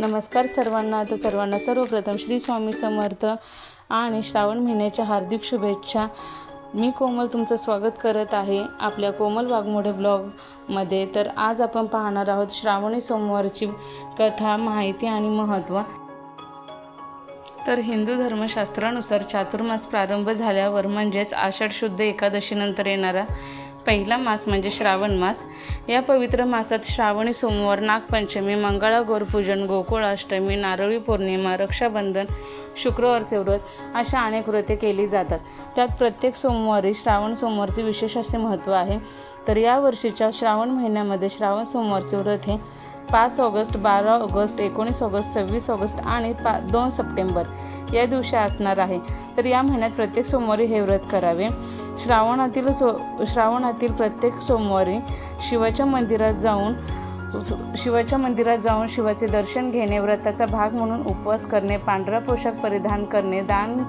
नमस्कार सर्वांना. तर सर्वांना सर्वप्रथम श्री स्वामी समर्थ आणि श्रावण महिन्याच्या हार्दिक शुभेच्छा. मी कोमल तुमचं स्वागत करत आहे आपल्या कोमल वाघमोडे ब्लॉगमध्ये तर आज आपण पाहणार आहोत श्रावणी सोमवारची कथा माहिती आणि महत्त्व तर हिंदू धर्मशास्त्रानुसार चातुर्मास प्रारंभ झाल्यावर म्हणजेच आषाढ शुद्ध एकादशीनंतर येणारा पहिला मास म्हणजे श्रावण मास. या पवित्र मासात श्रावणी सोमवार नागपंचमी मंगळागौर पूजन गोकुळाष्टमी नारळी पौर्णिमा रक्षाबंधन शुक्रवारचे व्रत अशा अनेक व्रते केली जातात. त्यात प्रत्येक सोमवारी श्रावण सोमवारचे विशेष असे महत्त्व आहे. तर या वर्षीच्या श्रावण महिन्यामध्ये श्रावण सोमवारचे व्रत हे पाच ऑगस्ट बारा ऑगस्ट एकोणीस ऑगस्ट सव्वीस ऑगस्ट आणि पा दोन सप्टेंबर या दिवशी असणार आहे. तर या महिन्यात प्रत्येक सोमवारी हे व्रत करावे. श्रावणातील सो श्रावणातील प्रत्येक सोमवारी शिवाच्या मंदिरात जाऊन शिवाच्या मंदिरात जाऊन शिवाचे दर्शन घेणे व्रताचा भाग म्हणून उपवास करणे पांढरा पोशाख परिधान करणे दान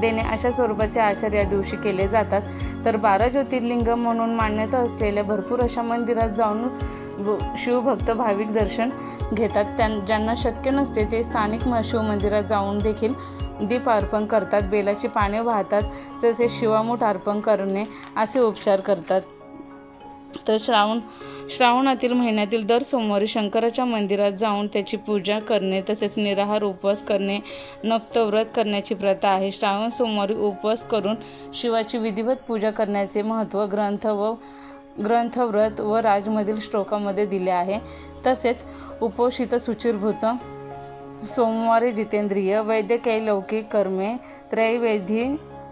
देणे अशा स्वरूपाचे आचार या दिवशी केले जातात. तर बारा ज्योतिर्लिंग म्हणून मान्यता असलेल्या भरपूर अशा मंदिरात जाऊन शिवभक्त भाविक दर्शन घेतात. त्यां ज्यांना शक्य नसते ते स्थानिक शिवमंदिरात जाऊन देखील दीप अर्पण करतात बेलाची पाने वाहतात जसे शिवामूठ अर्पण करणे असे उपचार करतात. तर श्रावण श्रावणातील महिन्यातील दर सोमवारी शंकराच्या मंदिरात जाऊन त्याची पूजा करणे तसेच निराहार उपवास करणे नक्तव्रत करण्याची प्रथा आहे. श्रावण सोमवारी उपवास करून शिवाची विधिवत पूजा करण्याचे महत्त्व ग्रंथ व ग्रंथव्रत व राजमधील श्लोकामध्ये दिले आहे. तसेच उपोषित सुचिरभूत सोमवारी जितेंद्रिय वैद्यकीय लौकिक कर्मे त्रैवेधी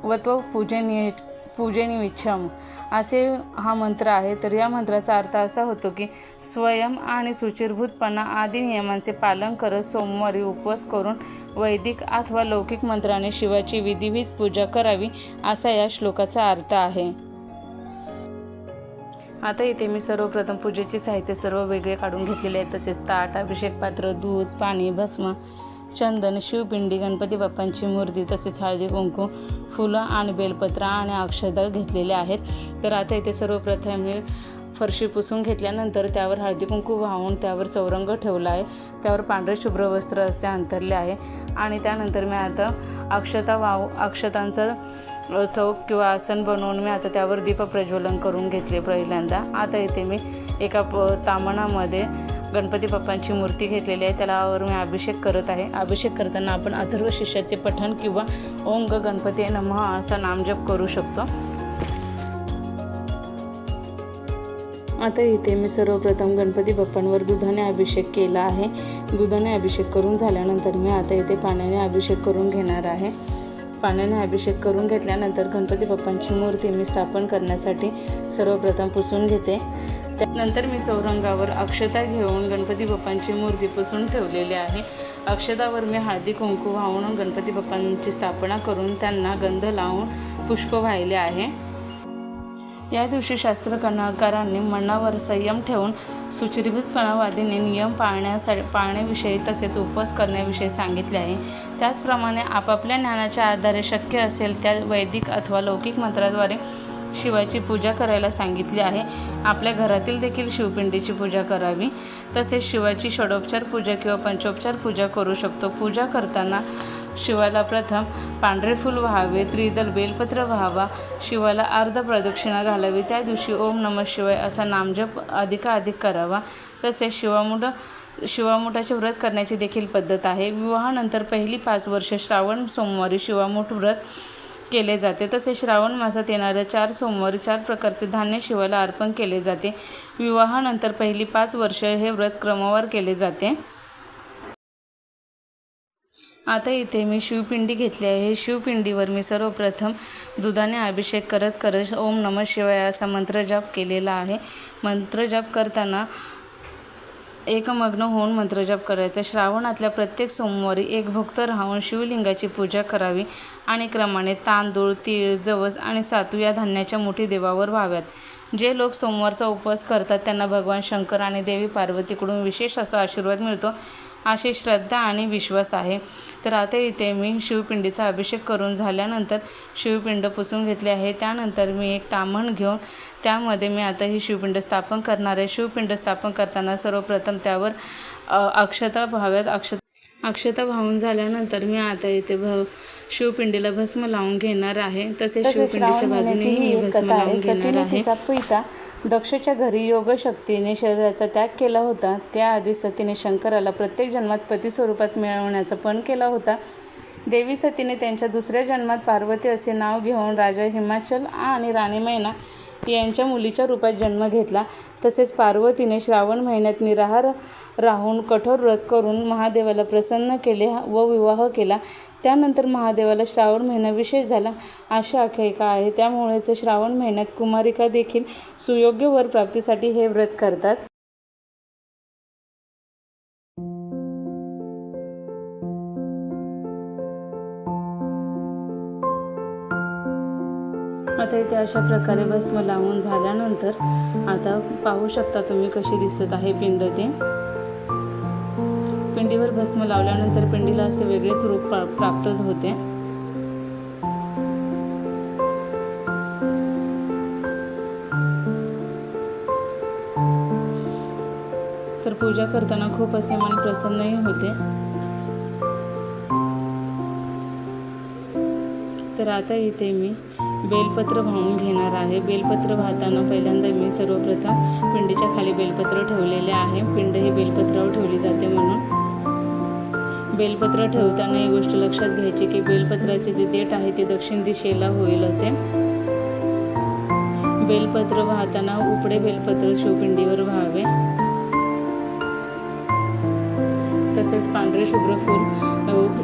वत्व पूजनीय पूजनिविच्छम असे हा मंत्र आहे. तर या मंत्राचा अर्थ असा होतो की स्वयं आणि सुचिरभूतपणा आदी नियमांचे पालन करत सोमवारी उपवास करून वैदिक अथवा लौकिक मंत्राने शिवाची विधिविध पूजा करावी असा या श्लोकाचा अर्थ आहे. आता इथे मी सर्वप्रथम पूजेचे साहित्य सर्व वेगळे काढून घेतलेले आहे तसेच ताट अभिषेक पात्र दूध पाणी भस्म चंदन शिवपिंडी गणपती बाप्पांची मूर्ती तसेच हळदी कुंकू फुलं आणि बेलपत्र आणि अक्षता घेतलेले आहेत. तर आता इथे सर्वप्रथम मी फरशी पुसून घेतल्यानंतर त्यावर हळदी कुंकू वाहून त्यावर चौरंग ठेवला आहे. त्यावर पांढरे शुभ्र वस्त्र असे अंतरले आहे. आणि त्यानंतर मी आता अक्षता वाहू अक्षतांचं चौक किंवा आसन बनवून मी आता त्यावर दीप प्रज्वलन करून घेतले पहिल्यांदा. आता इथे मी एका प तामणामध्ये गणपती बाप्पांची मूर्ती घेतलेली आहे. त्यालावर मी अभिषेक करत आहे. अभिषेक करताना आपण अथर्व शिष्याचे पठण किंवा ओंग गणपती नमः असा नामजप करू शकतो. आता इथे मी सर्वप्रथम गणपती बाप्पांवर दुधाने अभिषेक केला आहे. दुधाने अभिषेक करून झाल्यानंतर मी आता इथे पाण्याने अभिषेक करून घेणार आहे. पाण्याने अभिषेक करून घेतल्यानंतर गणपती बाप्पांची मूर्ती मी स्थापन करण्यासाठी सर्वप्रथम पुसून घेते. त्यानंतर मी चौरंगावर अक्षता घेऊन गणपती बाप्पांची मूर्ती पुसून ठेवलेली आहे. अक्षतावर मी हळदी कुंकू वाहून गणपती बाप्पांची स्थापना करून त्यांना गंध लावून पुष्प वाहिले आहे. या दिवशी शास्त्रकर्णकारांनी मनावर संयम ठेवून सुचिरभूतपणावादीने नियम पाळण्यासाठी पाळण्याविषयी तसेच उपवास करण्याविषयी सांगितले आहे. त्याचप्रमाणे आपापल्या ज्ञानाच्या आधारे शक्य असेल त्या वैदिक अथवा लौकिक मंत्राद्वारे शिवाची पूजा करायला सांगितली आहे. आपल्या घरातील देखील शिवपिंडीची पूजा करावी. तसेच शिवाची षडोपचार पूजा किंवा पंचोपचार पूजा करू शकतो. पूजा करताना शिवाला प्रथम पांढरे फूल व्हावे त्रिदल बेलपत्र व्हावा शिवाला अर्ध प्रदक्षिणा घालावी त्या दिवशी ओम नमः शिवाय असा नामजप अधिकाधिक करावा. तसेच शिवामुठ शिवामुठाचे व्रत करण्याची देखील पद्धत आहे. विवाहानंतर पहिली पाच वर्ष श्रावण सोमवारी शिवामुठ व्रत केले जाते. तसेच श्रावण मासात येणाऱ्या चार सोमवारी चार प्रकारचे धान्य शिवाला अर्पण केले जाते. विवाहानंतर पहिली पाच वर्ष हे व्रत क्रमवार केले जाते. आता इथे मी शिवपिंडी घेतली आहे. शिवपिंडीवर मी सर्वप्रथम दुधाने अभिषेक करत करत ओम नम शिवाय असा मंत्रजाप केलेला आहे. मंत्रजाप करताना एकमग्न होऊन मंत्रजाप करायचा. श्रावणातल्या प्रत्येक सोमवारी एक भक्त राहून शिवलिंगाची पूजा करावी आणि क्रमाने तांदूळ तीळ जवस आणि सातू या धान्याच्या मोठी देवावर व्हाव्यात. जे लोक सोमवारचा उपवास करतात त्यांना भगवान शंकर आणि देवी पार्वतीकडून विशेष असा आशीर्वाद मिळतो. अशी श्रद्धा आणि विश्वास आहे. तर आता इथे मी शिवपिंडीचा अभिषेक करून झाल्यानंतर शिवपिंड पुसून घेतले आहे. त्यानंतर मी एक ताम्हण घेऊन त्यामध्ये मी आता ही शिवपिंड स्थापन करणार आहे. शिवपिंड स्थापन करताना सर्वप्रथम त्यावर अक्षता व्हाव्यात अक्ष अक्षता वाहून झाल्यानंतर मी आता इथे भ शिवपिंडीला भस्म लावून घेणार आहे. तसेच शिवपिंडीच्या बाजूनेही एक भस्म लावून घेणार आहे. पिता दक्षच्या घरी योगशक्तीने शरीराचा त्याग केला होता. त्याआधी सतीने शंकराला प्रत्येक जन्मात पती स्वरूपात मिळवण्याचा पण केला होता. देवी सतीने त्यांच्या दुसऱ्या जन्मात पार्वती असे नाव घेऊन राजा हिमाचल आणि राणी मैना यांच्या मुलीच्या रूपात जन्म घेतला. तसेच पार्वतीने श्रावण महिन्यात निराहार राहून कठोर व्रत करून महादेवाला प्रसन्न केले व विवाह केला. त्यानंतर महादेवाला श्रावण महिना विशेष झाला. अशी आख्यायिका आहे. त्यामुळेच श्रावण महिन्यात कुमारिका देखील सुयोग्य वर प्राप्तीसाठी हे व्रत करतात. आता इथे अशा प्रकारे भस्म लावून झाल्यानंतर आता पाहू शकता तुम्ही कशी दिसत आहे पिंड ते. पिंडीवर भस्म लावल्यानंतर पिंडीला असे वेगळेच रूप प्रा- प्राप्त होते. तर पूजा करताना खूप असे मन प्रसन्नही होते. तर आता इथे मी बेलपत्र वाहून घेणार आहे. बेलपत्र वाहताना पहिल्यांदा मी सर्वप्रथम पिंडीच्या खाली बेलपत्र ठेवलेले आहे. पिंड ही बेलपत्रावर ठेवली जाते म्हणून. बेलपत्र ठेवताना ही गोष्ट लक्षात घ्यायची की बेलपत्राचे जे देठ आहे ते दक्षिण दिशेला होईल असे. बेलपत्र वाहताना उपडे बेलपत्र शिवपिंडीवर व्हावे. तसेच पांढरे शुभ्र फूल.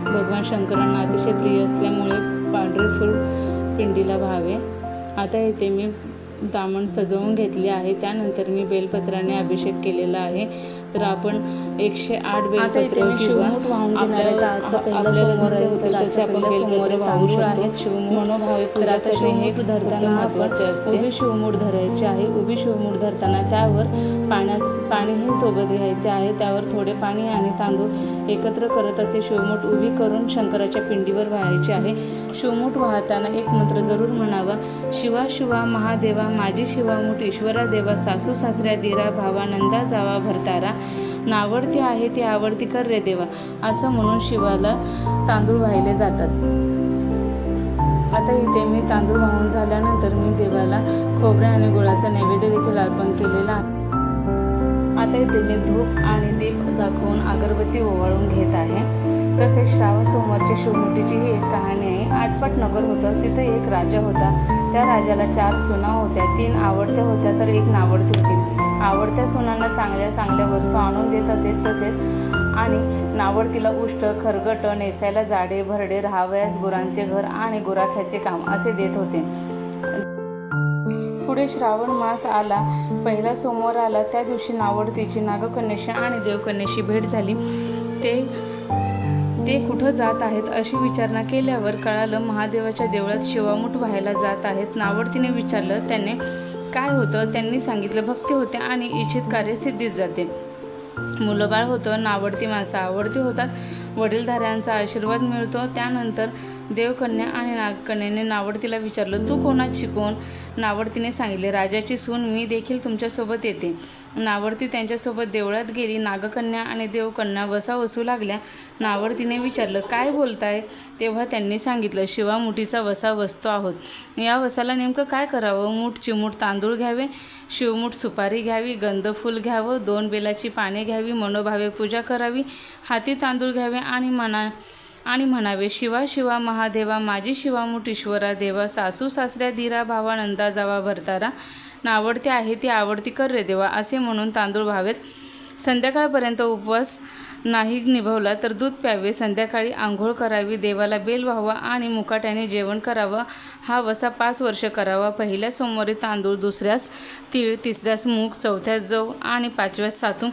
भगवान शंकरांना अतिशय प्रिय असल्यामुळे पांढरे फूल पिंडीला व्हावे. आता येथे मी दामण सजवून घेतले आहे. त्यानंतर मी बेलपत्राने अभिषेक केलेला आहे. तर आपण एकशे आठ बेलपत्र किंवा आपल्याला जसे तर तसे आपण बेलपत्र. वाहू शकतो. मनोभावे तर आता शिवमूठ धरताना महत्त्वाचे असते. उभी शिवमूठ धरायची आहे. उभी शिवमूठ धरताना त्यावर पाण्यात पाणीही सोबत घ्यायचे आहे. त्यावर थोडे पाणी आणि तांदूळ एकत्र करत असे शिवमूठ उभी करून शंकराच्या पिंडीवर व्हायचे आहे. शिवमूठ वाहताना एक मंत्र जरूर म्हणावा. शिवा शिवा महादेवा माझी शिवामूठ ईश्वरा देवा सासू सासऱ्या दिरा भावा नंदा जावा भरतारा नावडती आहे ती आवडती कर रे देवा. असं म्हणून शिवाला तांदूळ वाहिले जातात. आता इथे मी तांदूळ वाहून झाल्यानंतर मी देवाला खोबऱ्या आणि गुळाचा नैवेद्य देखील अर्पण केलेला आता इथे मी धूप आणि दीप दाखवून अगरबत्ती ओवाळून घेत आहे. तसेच श्रावण सोमवारच्या शिवमुठीची ही एक कहाणी आहे. आटपाट नगर होतं तिथं एक राजा होता. त्या राजाला चार सुना होत्या. तीन आवडत्या होत्या तर एक नावडती होती. आवडत्या सुनांना चांगल्या चांगल्या वस्तू आणून देत असे तसेच आणि नावडतीला उष्ट खरगट नेसायला जाडे भरडे राहावयास गुरांचे घर आणि गुराख्याचे काम असे देत होते. पुढे श्रावण मास आला. पहिला सोमवार आला. त्या दिवशी नावडतीची नागकन्याशी आणि देवकन्याशी भेट झाली. ते ते कुठं जात आहेत अशी विचारणा केल्यावर कळालं महादेवाच्या देवळात शिवामूठ व्हायला जात आहेत नावडतीने विचारलं त्याने काय होतं? त्यांनी सांगितलं भक्ती होते आणि इच्छित कार्य सिद्धीत जाते. मुलंबाळ होतं नावडती माणसं आवडती होतात वडीलधाऱ्यांचा आशीर्वाद मिळतो. त्यानंतर देवकन्या आणि नागकन्याने नावडतीला विचारलं तू कोणाची कोण? नावडतीने सांगितले राजाची सून मी देखील तुमच्यासोबत येते. नावडती त्यांच्यासोबत देवळात गेली. नागकन्या आणि देवकन्या वसा वसू लागल्या. नावडतीने विचारलं काय बोलताय? तेव्हा त्यांनी सांगितलं शिवामुठीचा वसा वसतो आहोत. या वसाला नेमकं काय करावं? मूठ चिमूट तांदूळ घ्यावे? शिवमूठ सुपारी घ्यावी? गंधफूल घ्यावं? दोन बेलाची पाने घ्यावी? मनोभावे पूजा करावी? हाती तांदूळ घ्यावे? आणि म्हणा आणि म्हणावे शिवा शिवा महादेवा माझी शिवामूठ ईश्वरा देवा सासू सासऱ्या धीरा भावा नंदा जावा भरतारा नावडती आहे ती आवडती कर रे देवा असे म्हणून तांदूळ व्हावेत. संध्याकाळपर्यंत उपवास नाही निभवला तर दूध प्यावे. संध्याकाळी आंघोळ करावी देवाला बेल व्हावा आणि मुकाट्याने जेवण करावं. हा वसा पाच वर्ष करावा. पहिल्या सोमवारी तांदूळ दुसऱ्यास तीळ तिसऱ्यास मूग चौथ्यास जव आणि पाचव्यास सातू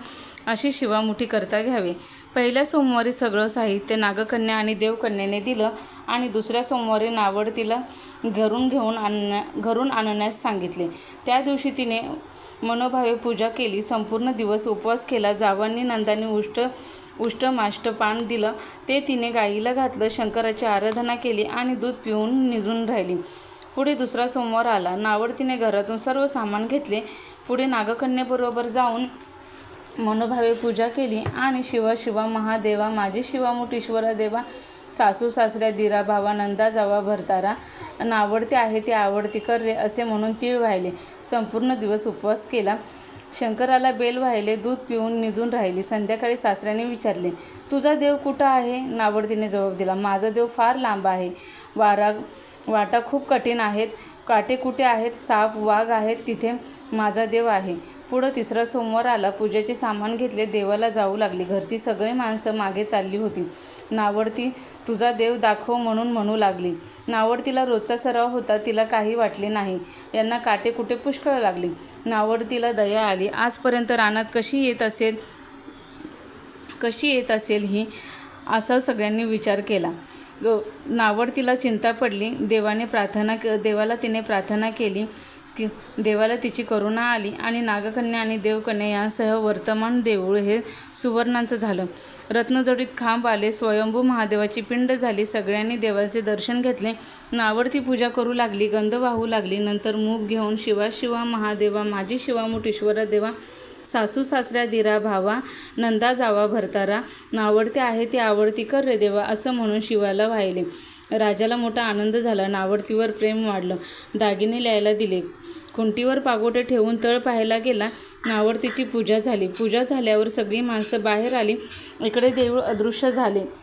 अशी शिवामुठी करता घ्यावी. पहिल्या सोमवारी सगळं साहित्य नागकन्या आणि देवकन्याने दिलं. आणि दुसऱ्या सोमवारी नावडतीला घरून घेऊन आणण्या घरून आणण्यास सांगितले. त्या दिवशी तिने मनोभावे पूजा केली. संपूर्ण दिवस उपवास केला. जावांनी नंदानी उष्ट उष्टमाष्ट पान दिलं. ते तिने गाईला घातलं शंकराची आराधना केली आणि दूध पिऊन निजून राहिली. पुढे दुसरा सोमवार आला. नावडतीने घरातून सर्व सामान घेतले. पुढे नागकन्येबरोबर जाऊन मनोभावे पूजा केली आणि शिवा शिवा महादेवा माझी शिवा मुठीश्वरा देवा सासू सासऱ्या दिरा भावा नंदा जावा भरतारा नावडते आहे ते आवडती कर रे असे म्हणून तीळ वाहिले. संपूर्ण दिवस उपवास केला. शंकराला बेल वाहिले दूध पिऊन निजून राहिली. संध्याकाळी सासऱ्याने विचारले तुझा देव कुठं आहे? नावडतीने जबाब दिला माझा देव फार लांब आहे. वारा वाटा खूप कठीण आहेत. काटे कुठे आहेत? साप वाघ आहेत. तिथे माझा देव आहे. पुढं तिसरा सोमवार आला. पूजेचे सामान घेतले. देवाला जाऊ लागली. घरची सगळी माणसं मागे चालली होती. नावडती तुझा देव दाखव म्हणून म्हणू लागली. नावडतीला रोजचा सराव होता. तिला काही वाटले नाही. यांना काटे कुठे पुष्कळ लागली. नावडतीला दया आली. आजपर्यंत रानात कशी येत असेल? कशी येत असेल ही? असा सगळ्यांनी विचार केला. ग नावडतीला चिंता पडली. देवाने प्रार्थना के देवाला तिने प्रार्थना केली. की देवाला तिची करुणा आली आणि नागकन्या आणि देवकन्या यांसह वर्तमान देऊळ हे सुवर्णांचं झालं. रत्नजडीत खांब आले स्वयंभू महादेवाची पिंड झाली सगळ्यांनी देवाचे दर्शन घेतले. नावडती पूजा करू लागली गंध वाहू लागली. नंतर मूग घेऊन शिवा शिवा महादेवा माझी शिवा मुठीश्वरा देवा सासू सासऱ्या दिरा भावा नंदा जावा भरतारा नावडते आहे ती आवडती कर रे देवा असं म्हणून शिवाला वाहिले. राजाला मोठा आनंद झाला. नावडतीवर प्रेम वाढलं. दागिने लिहायला दिले. खुंटीवर पागोटे ठेवून तळ पाहायला गेला. नावडतीची पूजा झाली. पूजा झाल्यावर सगळी माणसं बाहेर आली. इकडे देऊळ अदृश्य झाले.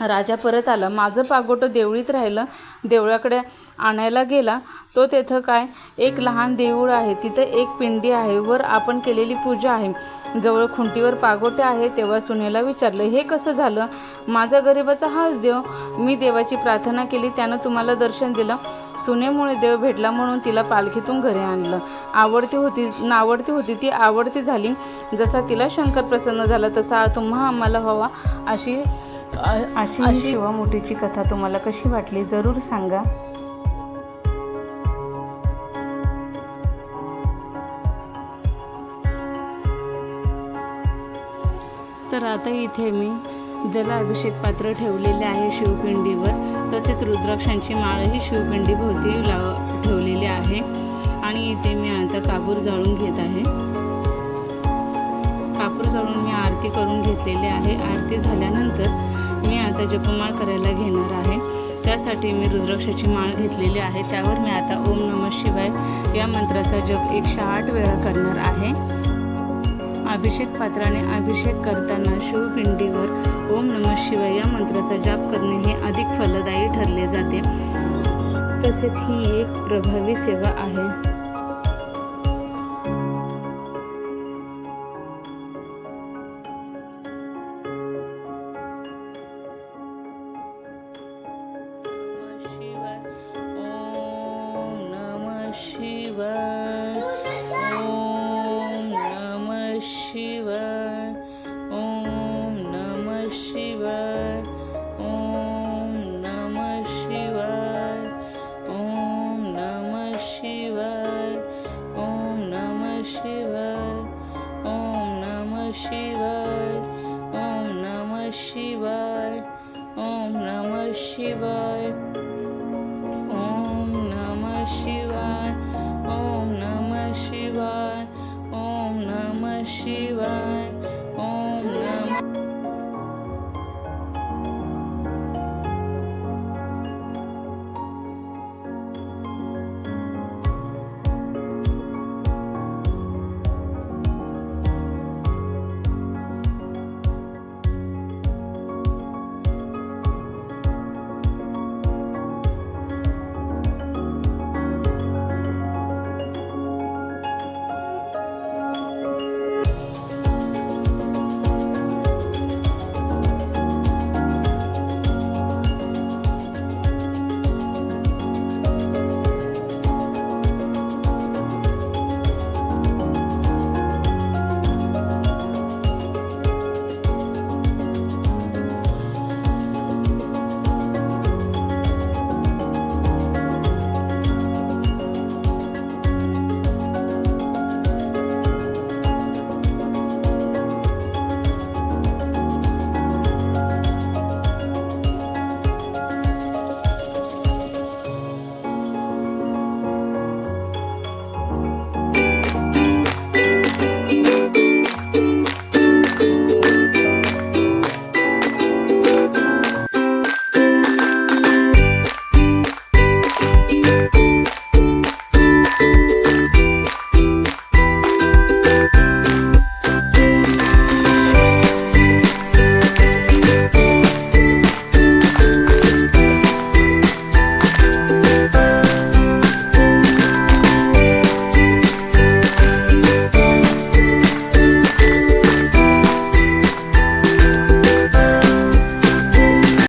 राजा परत आला. माझं पागोटं देवळीत राहिलं. देवळाकडे आणायला गेला. तो तेथं काय? एक लहान देऊळ आहे. तिथं एक पिंडी आहे. वर आपण केलेली पूजा आहे. जवळ खुंटीवर पागोटे आहे. तेव्हा सुनेला विचारलं हे कसं झालं? माझा गरिबाचा हाच देव. मी देवाची प्रार्थना केली. त्यानं तुम्हाला दर्शन दिलं सुनेमुळे देव भेटला म्हणून तिला पालखीतून घरी आणलं. आवडती होती नावडती होती. ती आवडती झाली. जसा तिला शंकर प्रसन्न झाला तसा तुम्हा आम्हाला हवा अशी अशी शिवामोठीची कथा तुम्हाला कशी वाटली जरूर सांगा. तर आता इथे मी जलाभिषेक पात्र ठेवलेले आहे शिवपिंडीवर. तसेच रुद्राक्षांची माळही शिवपिंडीभोवती लाव ठेवलेली आहे. आणि इथे मी आता कापूर जाळून घेत आहे. कापूर जाळून मी आरती करून घेतलेली आहे. आरती झाल्यानंतर मी आता जपमाळ करायला घेणार आहे. त्यासाठी मी रुद्राक्षाची माळ घेतलेली आहे. त्यावर मी आता ओम नमः शिवाय या मंत्राचा जप एकशे आठ वेळा करणार आहे. अभिषेक पात्राने अभिषेक करताना शिवपिंडीवर ओम नमः शिवाय या मंत्राचा जाप करणे हे अधिक फलदायी ठरले जाते. तसेच ही एक प्रभावी सेवा आहे. world.